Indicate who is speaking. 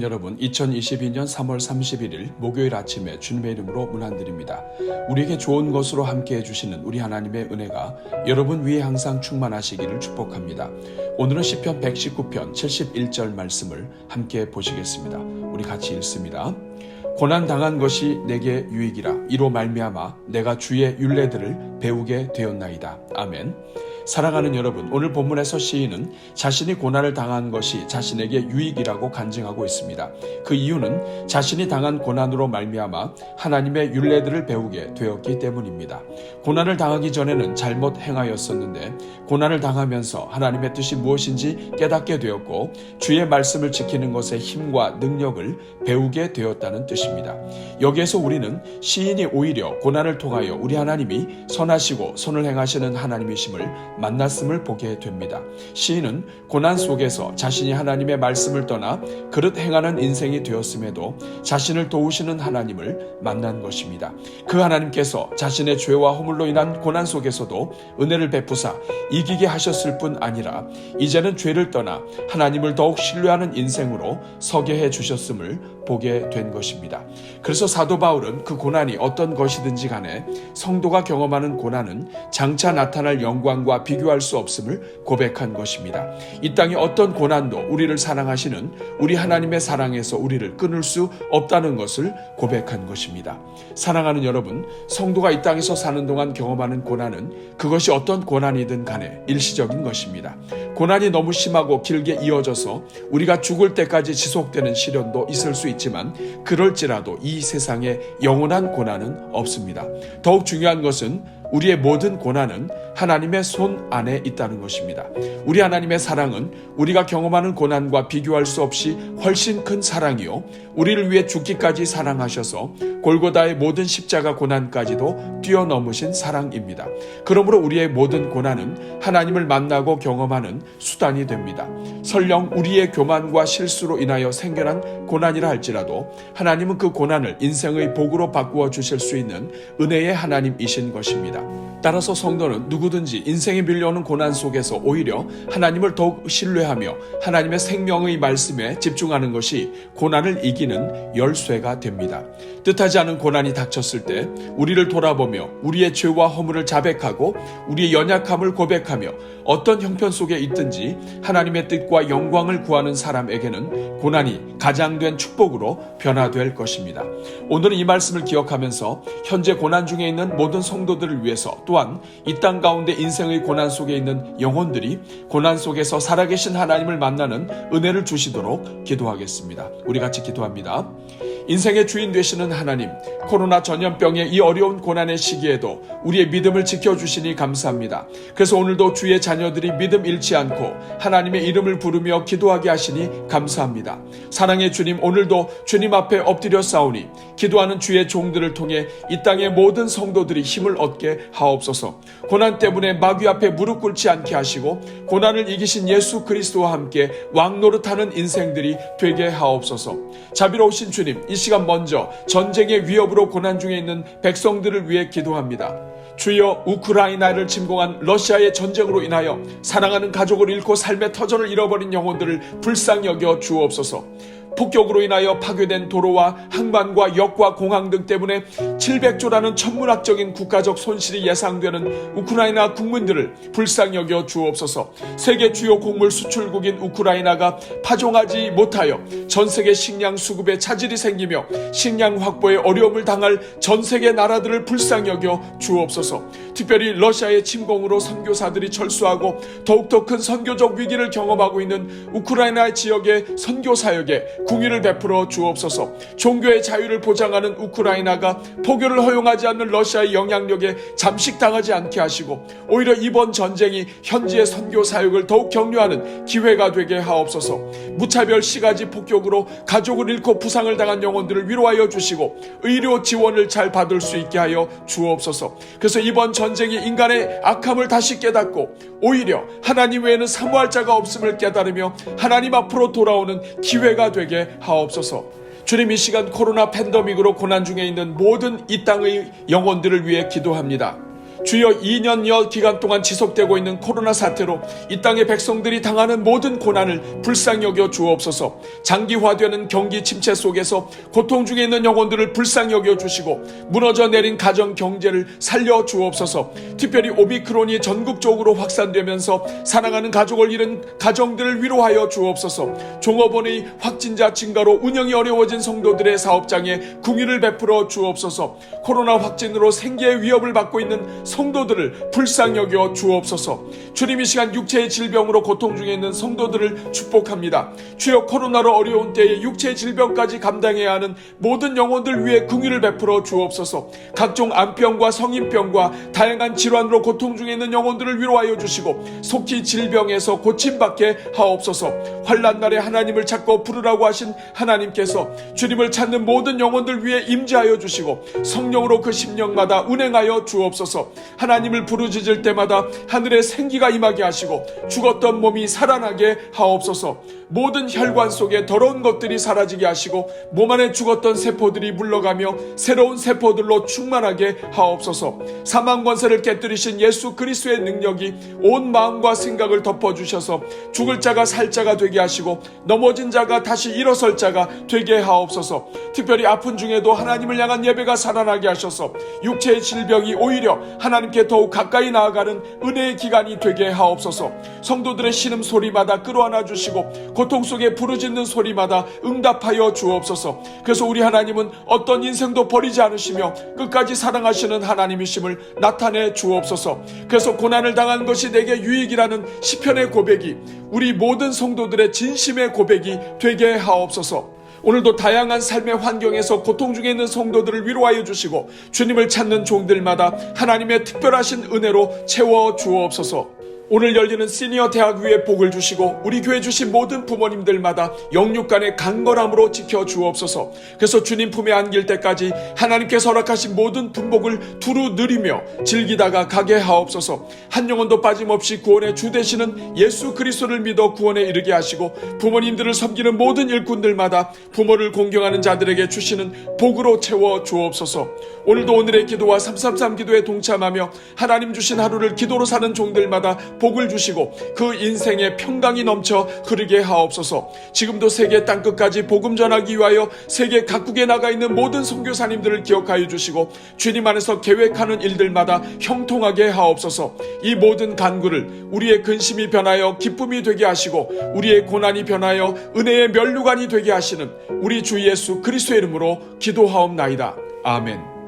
Speaker 1: 시청하는 여러분, 2022년 3월 31일 목요일 아침에 주님의 이름으로 문안드립니다. 우리에게 좋은 것으로 함께 해주시는 우리 하나님의 은혜가 여러분 위에 항상 충만하시기를 축복합니다. 오늘은 시편 119편 71절 말씀을 함께 보시겠습니다. 우리 같이 읽습니다. 고난 당한 것이 내게 유익이라 이로 말미암아 내가 주의 윤례들을 배우게 되었나이다. 아멘. 사랑하는 여러분, 오늘 본문에서 시인은 자신이 고난을 당한 것이 자신에게 유익이라고 간증하고 있습니다. 그 이유는 자신이 당한 고난으로 말미암아 하나님의 윤례들을 배우게 되었기 때문입니다. 고난을 당하기 전에는 잘못 행하였었는데 고난을 당하면서 하나님의 뜻이 무엇인지 깨닫게 되었고 주의 말씀을 지키는 것의 힘과 능력을 배우게 되었다는 뜻입니다. 여기에서 우리는 시인이 오히려 고난을 통하여 우리 하나님이 선하시고 손을 행하시는 하나님이심을 만났음을 보게 됩니다. 시인은 고난 속에서 자신이 하나님의 말씀을 떠나 그릇 행하는 인생이 되었음에도 자신을 도우시는 하나님을 만난 것입니다. 그 하나님께서 자신의 죄와 허물로 인한 고난 속에서도 은혜를 베푸사 이기게 하셨을 뿐 아니라 이제는 죄를 떠나 하나님을 더욱 신뢰하는 인생으로 서게 해 주셨음을 보게 된 것입니다. 그래서 사도 바울은 그 고난이 어떤 것이든지 간에 성도가 경험하는 고난은 장차 나타날 영광과 비교할 수 없음을 고백한 것입니다. 이 땅의 어떤 고난도 우리를 사랑하시는 우리 하나님의 사랑에서 우리를 끊을 수 없다는 것을 고백한 것입니다. 사랑하는 여러분, 성도가 이 땅에서 사는 동안 경험하는 고난은 그것이 어떤 고난이든 간에 일시적인 것입니다. 고난이 너무 심하고 길게 이어져서 우리가 죽을 때까지 지속되는 시련도 있을 수 있지만 그럴지라도 이 세상에 영원한 고난은 없습니다. 더욱 중요한 것은 우리의 모든 고난은 하나님의 손 안에 있다는 것입니다. 우리 하나님의 사랑은 우리가 경험하는 고난과 비교할 수 없이 훨씬 큰 사랑이요. 우리를 위해 죽기까지 사랑하셔서 골고다의 모든 십자가 고난까지도 뛰어넘으신 사랑입니다. 그러므로 우리의 모든 고난은 하나님을 만나고 경험하는 수단이 됩니다. 설령 우리의 교만과 실수로 인하여 생겨난 고난이라 할지라도 하나님은 그 고난을 인생의 복으로 바꾸어 주실 수 있는 은혜의 하나님이신 것입니다. 따라서 성도는 누구든지 인생에 밀려오는 고난 속에서 오히려 하나님을 더욱 신뢰하며 하나님의 생명의 말씀에 집중하는 것이 고난을 이기는 열쇠가 됩니다. 뜻하지 않은 고난이 닥쳤을 때 우리를 돌아보며 우리의 죄와 허물을 자백하고 우리의 연약함을 고백하며 어떤 형편 속에 있든지 하나님의 뜻과 영광을 구하는 사람에게는 고난이 가장된 축복으로 변화될 것입니다. 오늘은 이 말씀을 기억하면서 현재 고난 중에 있는 모든 성도들을 위해서 또한 이 땅 가운데 인생의 고난 속에 있는 영혼들이 고난 속에서 살아계신 하나님을 만나는 은혜를 주시도록 기도하겠습니다. 우리 같이 기도합니다. 인생의 주인 되시는 하나님, 코로나 전염병의 이 어려운 고난의 시기에도 우리의 믿음을 지켜주시니 감사합니다. 그래서 오늘도 주의 자녀들이 믿음 잃지 않고 하나님의 이름을 부르며 기도하게 하시니 감사합니다. 사랑의 주님, 오늘도 주님 앞에 엎드려 싸우니 기도하는 주의 종들을 통해 이 땅의 모든 성도들이 힘을 얻게 하옵소서. 고난 때문에 마귀 앞에 무릎 꿇지 않게 하시고 고난을 이기신 예수 그리스도와 함께 왕노릇하는 인생들이 되게 하옵소서. 자비로우신 주님, 이 시간 먼저 전쟁의 위협으로 고난 중에 있는 백성들을 위해 기도합니다. 주여 우크라이나를 침공한 러시아의 전쟁으로 인하여 사랑하는 가족을 잃고 삶의 터전을 잃어버린 영혼들을 불쌍히 여겨 주옵소서. 폭격으로 인하여 파괴된 도로와 항만과 역과 공항 등 때문에 700조라는 천문학적인 국가적 손실이 예상되는 우크라이나 국민들을 불쌍히 여겨 주옵소서. 세계 주요 곡물 수출국인 우크라이나가 파종하지 못하여 전 세계 식량 수급에 차질이 생기며 식량 확보에 어려움을 당할 전 세계 나라들을 불쌍히 여겨 주옵소서. 특별히 러시아의 침공으로 선교사들이 철수하고 더욱더 큰 선교적 위기를 경험하고 있는 우크라이나 지역의 선교 사역에 궁유를 베풀어 주옵소서. 종교의 자유를 보장하는 우크라이나가 포교를 허용하지 않는 러시아의 영향력에 잠식당하지 않게 하시고 오히려 이번 전쟁이 현지의 선교 사역을 더욱 격려하는 기회가 되게 하옵소서. 무차별 시가지 폭격으로 가족을 잃고 부상을 당한 영혼들을 위로하여 주시고 의료 지원을 잘 받을 수 있게 하여 주옵소서. 그래서 이번 전쟁이 인간의 악함을 다시 깨닫고 오히려 하나님 외에는 사모할 자가 없음을 깨달으며 하나님 앞으로 돌아오는 기회가 되게 하옵소서. 주님 이 시간 코로나 팬데믹으로 고난 중에 있는 모든 이 땅의 영혼들을 위해 기도합니다. 주여 2년여 기간 동안 지속되고 있는 코로나 사태로 이 땅의 백성들이 당하는 모든 고난을 불쌍히 여겨 주옵소서. 장기화되는 경기 침체 속에서 고통 중에 있는 영혼들을 불쌍히 여겨 주시고 무너져 내린 가정 경제를 살려 주옵소서. 특별히 오미크론이 전국적으로 확산되면서 사랑하는 가족을 잃은 가정들을 위로하여 주옵소서. 종업원의 확진자 증가로 운영이 어려워진 성도들의 사업장에 궁의를 베풀어 주옵소서. 코로나 확진으로 생계의 위협을 받고 있는 성도들을 불쌍히 여겨 주옵소서. 주님 이 시간 육체의 질병으로 고통 중에 있는 성도들을 축복합니다. 주여 코로나로 어려운 때에 육체의 질병까지 감당해야 하는 모든 영혼들 위해 긍휼을 베풀어 주옵소서. 각종 암병과 성인병과 다양한 질환으로 고통 중에 있는 영혼들을 위로하여 주시고 속히 질병에서 고침받게 하옵소서. 환란 날에 하나님을 찾고 부르라고 하신 하나님께서 주님을 찾는 모든 영혼들 위해 임재하여 주시고 성령으로 그 심령마다 운행하여 주옵소서. 하나님을 부르짖을 때마다 하늘의 생기가 임하게 하시고 죽었던 몸이 살아나게 하옵소서. 모든 혈관 속에 더러운 것들이 사라지게 하시고 몸 안에 죽었던 세포들이 물러가며 새로운 세포들로 충만하게 하옵소서. 사망 권세를 깨뜨리신 예수 그리스도의 능력이 온 마음과 생각을 덮어 주셔서 죽을 자가 살 자가 되게 하시고 넘어진 자가 다시 일어설 자가 되게 하옵소서. 특별히 아픈 중에도 하나님을 향한 예배가 살아나게 하셔서 육체의 질병이 오히려 하나님께 더욱 가까이 나아가는 은혜의 기간이 되게 하옵소서. 성도들의 신음 소리마다 끌어안아 주시고 고통 속에 부르짖는 소리마다 응답하여 주옵소서. 그래서 우리 하나님은 어떤 인생도 버리지 않으시며 끝까지 사랑하시는 하나님이심을 나타내 주옵소서. 그래서 고난을 당한 것이 내게 유익이라는 시편의 고백이 우리 모든 성도들의 진심의 고백이 되게 하옵소서. 오늘도 다양한 삶의 환경에서 고통 중에 있는 성도들을 위로하여 주시고 주님을 찾는 종들마다 하나님의 특별하신 은혜로 채워 주옵소서. 오늘 열리는 시니어 대학 위에 복을 주시고 우리 교회 주신 모든 부모님들마다 영육간의 강건함으로 지켜 주옵소서. 그래서 주님 품에 안길 때까지 하나님께서 허락하신 모든 분복을 두루 누리며 즐기다가 가게 하옵소서. 한 영혼도 빠짐없이 구원의 주 되시는 예수 그리스도를 믿어 구원에 이르게 하시고 부모님들을 섬기는 모든 일꾼들마다 부모를 공경하는 자들에게 주시는 복으로 채워 주옵소서. 오늘도 오늘의 기도와 333 기도에 동참하며 하나님 주신 하루를 기도로 사는 종들마다 복을 주시고 그 인생에 평강이 넘쳐 흐르게 하옵소서. 지금도 세계 땅끝까지 복음 전하기 위하여 세계 각국에 나가 있는 모든 선교사님들을 기억하여 주시고 주님 안에서 계획하는 일들마다 형통하게 하옵소서. 이 모든 간구를 우리의 근심이 변하여 기쁨이 되게 하시고 우리의 고난이 변하여 은혜의 면류관이 되게 하시는 우리 주 예수 그리스도의 이름으로 기도하옵나이다. 아멘.